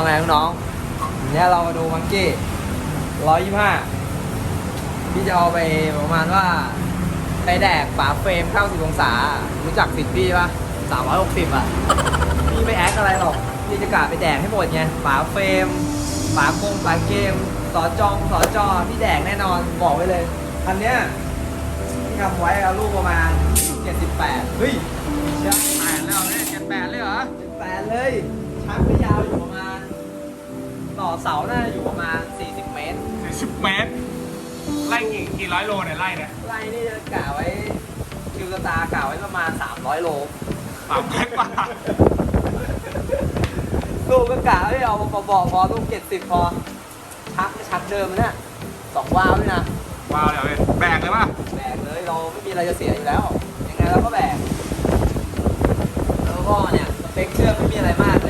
ว่าไงน้องๆเนี่ยเรามาดูมังกี้ร้อยยี่ห้าพี่จะเอาไปประมาณว่า ไปแดกฝาเฟรม90องศา รู้จักสิทธิ์พี่ปะ360 อะ พี่ไม่แอคอะไรหรอก พี่จะกะไปแดกให้หมดไง ฝาเฟรม ฝากงฝาเกม สอจอง สอจอ พี่แดกแน่นอน บอกไว้เลยคันเนี้ยพี่ทำไว้เอาลูกประมาณ 78 เฮ้ยใช่แปดเลยเหรอเนี่ยเจ็ดแปดเลยเหรอ 78 เลย ชักไม่ยาวอยู่ประมาณ ต่อเสาน่าจะอยู่ประมาณ 40 เมตร สี่สิบเมตร ไล่กี่กี่ร้อยโลเนี่ยไล่เนี่ยไล่นี่จะกะไว้คิวสตาร์กะไว้ประมาณ 300 โล สามเมตรกว่าลูกก็กะให้เอาพอบอกพอลูกเจ็ดสิบพอชักไม่ชักเดิมเนี่ยสองวาล์วด้วยนะ ว้าวเดี๋ยวเลยแบกเลยป่ะแบกเลยเราไม่มีอะไรจะเสียอยู่แล้ว ยังไงเราก็แบกแล้วก็เนี่ยสเปคเชือกไม่มีอะไรมากเลย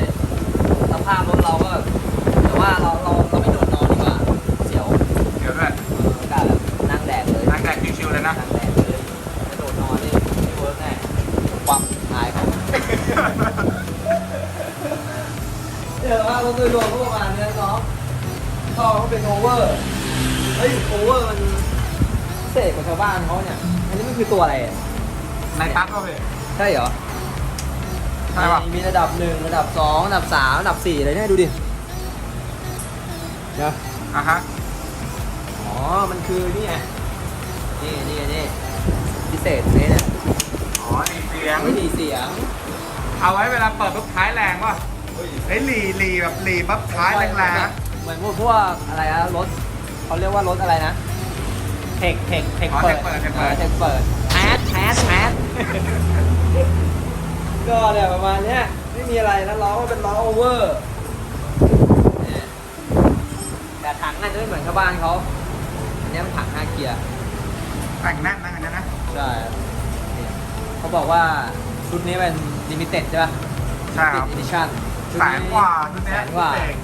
เดี๋ยวว่ารถโดยรวมก็ประมาณนี้นะน้องท่อเขาเป็นโอเวอร์เฮ้ยโอเวอร์มันพิเศษกว่าชาวบ้านเขาเนี่ย อันนี้มันคือตัวอะไรอะในตั๊กก็เลยใช่เหรอ ใช่ป่ะ มีระดับหนึ่งระดับสองระดับสามระดับสี่อะไรเนี่ยดูดินะอะฮะ อ๋อ มันคือนี่ไงนี่นี่นี่พิเศษเนี่ยอ๋อดีเสียงไม่ดีเสียง เอาไว้เวลาเปิดปุ๊บท้ายแรงป่ะเฮ้ยหลีหลีแบบหลีปั๊บท้ายแรงๆนะเหมือนพวกพวกอะไรนะรถเขาเรียกว่ารถอะไรนะเทคเทคเทคอ๋อเปิดเทคเปิดเทคเปิดออเทคเปิดแอดแอดแอดก็เนี่ยประมาณเนี้ยไม่มีอะไรนะล้อก็เป็นล้อโอเวอร์เนี่ยแต่ถังอาจจะไม่เหมือนชาวบ้านเขาอันเนี้ยมันถังห้าเกียร์แต่งแน่นนะอันนี้นะใช่เนี่ยเขาบอกว่า ชุดนี้เป็นลิมิเต็ดใช่ป่ะใช่ครับลิมิเต็ดอีดิชั่นแสนกว่าชุดเนี้แสยนกว่าเบรก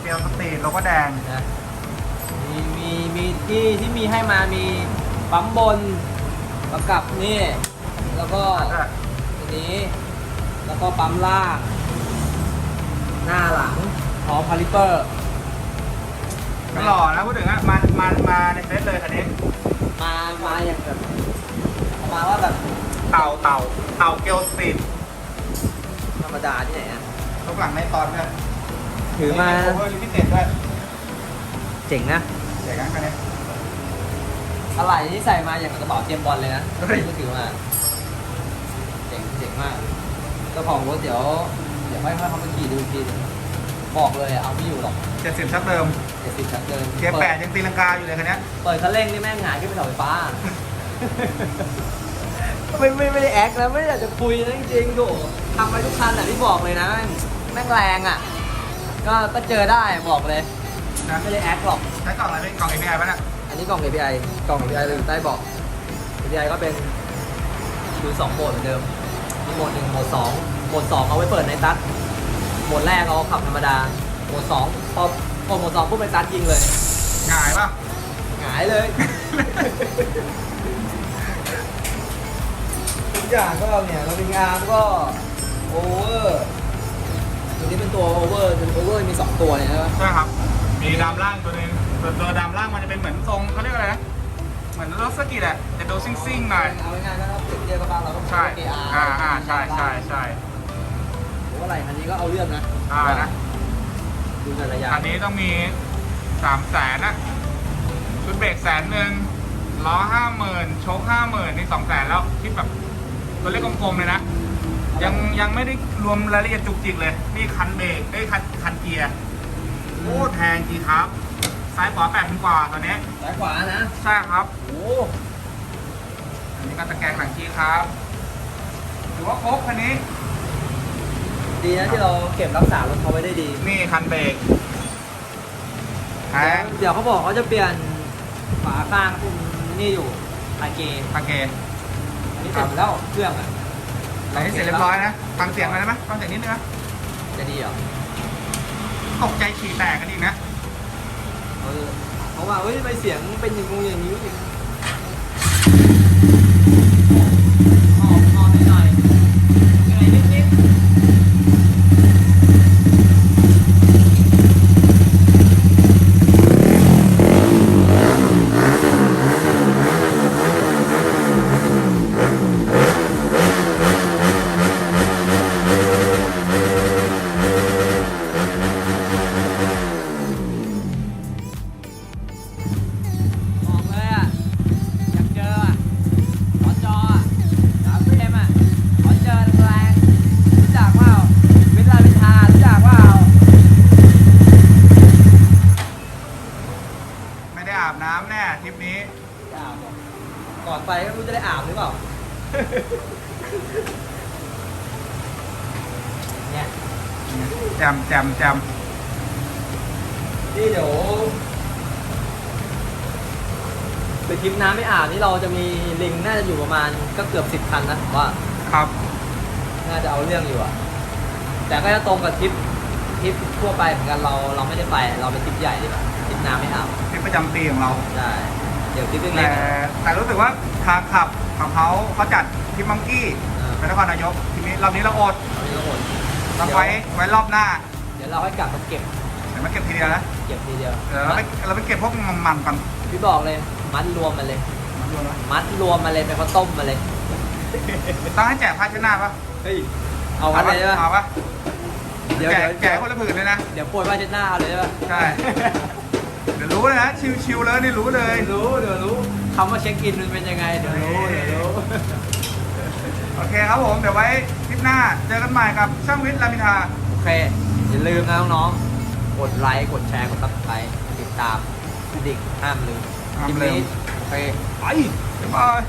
เกลียวสตรีทโลโก้แดง นะมีมีมีที่ที่มีให้มามีปั๊มบนประกับนี่ แล้วก็ตัวนี้ แล้วก็ปั๊มล่าง หน้าหลังพร้อมคาลิเปอร์ ก็หล่อนะพูดถึงอะมามามาในเซตเลยคันนี้มา มาอย่างแบบประมาณว่าแบบ เต่าเต่าเต่าเกลียวสตรีทธรรมดาที่ไหนอะทุกหลังในตอนด้วยถือมาโอเวอร์ลิมิเต็ดด้วยเจ๋งนะเดี๋ยวกันคันนี้อะไรที่ใส่มาอย่างกระเป๋าเจมส์บอลเลยนะเฮ้ยที่ถือมาเจ๋งเจ๋งมากเจ้าของรถเดี๋ยวเดี๋ยวให้เขามาขี่ดูอีกทีหนึ่งบอกเลยอะเอาไม่อยู่หรอกเจ็ดสิบชักเดิมเจ็ดสิบชักเกินเกียร์แปดยังตีลังกาอยู่เลยคันนี้เปิดคันเร่งนี่แม่งหงายขึ้นไปเสาไฟฟ้า ไม่ไม่ไม่ได้แอคนะไม่ได้อยากจะคุยนะจริงๆโถทำไปทุกคันแต่ที่บอกเลยนะ แม่งแรงอะ ก็ก็เจอได้บอกเลยนะไม่ได้แอคหรอก ใช้กล่องอะไรเป็นกล่อง API ป่ะเนี่ยอันนี้กล่อง API กล่อง API เลยอยู่ใต้เบาะ API ก็เป็นคือสองโหมดเหมือนเดิมมีโหมดหนึ่งโหมดสองโหมดสองเอาไว้เปิดในตัดโหมดแรกเอาขับธรรมดาโหมดสองพอพอโหมดสองปุ๊บไปตัดยิงเลยง่ายป่ะ หงายเลย อย่างก็เนี่ยเราเป็นงานก็โอเวอร์ตัวนี้เป็นตัวโอเวอร์เป็นโอเวอร์มีสองตัวเนี่ยใช่ไหมใช่ครับ มีดำล่างตัวหนึงตัวตัวดำล่างมันจะเป็นเหมือนทรงเขาเรียกอะไรนะ เหมือนรถสกีแหละจะดูซิ่งซิ่งๆหน่อยเอาง่ายๆก็ถ้าเปรียบเทียบกับบ้านเราต้องใช่เกียร์อ่าอ่าใช่ใช่ใช่โอ้อะไรคันนี้ก็เอาเรื่องนะอ่านะดูแต่ละอย่างอันนี้ต้องมีสามแสนนะชุดเบรกแสนหนึ่งล้อห้าหมื่นโชคห้าหมื่นนี่สองแสนแล้วคิดแบบ ตัวเลขกลมๆเลยนะ ยังยังไม่ได้รวมรายละเอียดจุกจิกเลย นี่คันเบรกไอ้ยคันคันเกียร์โอ้แพงจริงครับ ซ้ายขวาแปดพันกว่าตอนนี้ซ้ายขวานะ ใช่ครับโอ้อันนี้ก็ตะแกรงหลังคีครับถือว่าครบคันนี้ ดีนะที่เราเก็บรักษารถเขาไว้ได้ดี นี่คันเบรกแพงเดี๋ยวเขาบอกเขาจะเปลี่ยนฝาข้างพวกนี่อยู่ไอเกโอเคอั นนี้เสร็จหมดแล้วเครื่องอะอันนี้เสร็จเรียบร้อยนะ ฟังเสียงหน่อยได้ไหมฟังเสียงนิดนึงนะจะดีเหรอตกใจฉี่แตกกันอีกนะเออเพราะว่าเฮ้ยทำไมเสียงเป็นอย่างงงอย่างนี้ ก่อนไปก็ไม่รู้จะได้อาบหรือเปล่า เนี่ย แจมแจมแจมนี่เดี๋ยวไปทริปน้ำไม่อาบนี่เราจะมีลิงน่าจะอยู่ประมาณก็เกือบสิบคันนะผมว่า ครับ น่าจะเอาเรื่องอยู่อะแต่ก็จะตรงกับทริปทริปทั่วไปเหมือนกันเราเราไม่ได้ไป เราเป็นทริปใหญ่ดีกว่าทริปน้ำไม่อาบทริปประจำปีของเราใช่ เดี๋ยวทริปเล็แต่กแต่รู้สึกว่าทางขับของเขาเขาจัดทริปมังกี้ๆเออไปนครนายกทีนี้รอบนี้เราอดเราไม่ต้องอดเราไว้ไว้รอบหน้าเดี๋ยวเราให้กลับมาเก็บเดี๋ยวมาเก็บทีเดียวนะเก็บทีเดียวเดี๋ยวเราไปเราไปเก็บพวกมันๆกันพี่บอกเลยมัดรวมมาเลยมัดรวมมาเลยเป็นข้าวต้มมาเลย ต้องให้แจกผ้าเช็ดหน้าปะเฮ้ยเอางั้นเลยใช่ปะเอาปะเดี๋ยวแจกเดี๋ยวแจกคนละผืนเลยนะ เดี๋ยวโปรยผ้าเช็ดหน้าเอาเลยใช่ปะใช่เดี๋ยวรู้เลยนะชิวๆเลยนี่รู้เลยเดี๋ยวรู้เดี๋ยวรู้คำว่าเช็คอินมันเป็นยังไงเดี๋ยวรู้เดี๋ยวรู้โอเคครับผมเดี๋ยวไว้คลิปหน้าเจอกันใหม่กับช่างวิทย์รามินทราโอเคอย่าลืมนะน้องๆกดไลค์กดแชร์กดซับสไครต์ติดตามดิ่งห้ามลืมห้ามคลิปลืมนี้โอเคไปบ๊ายบาย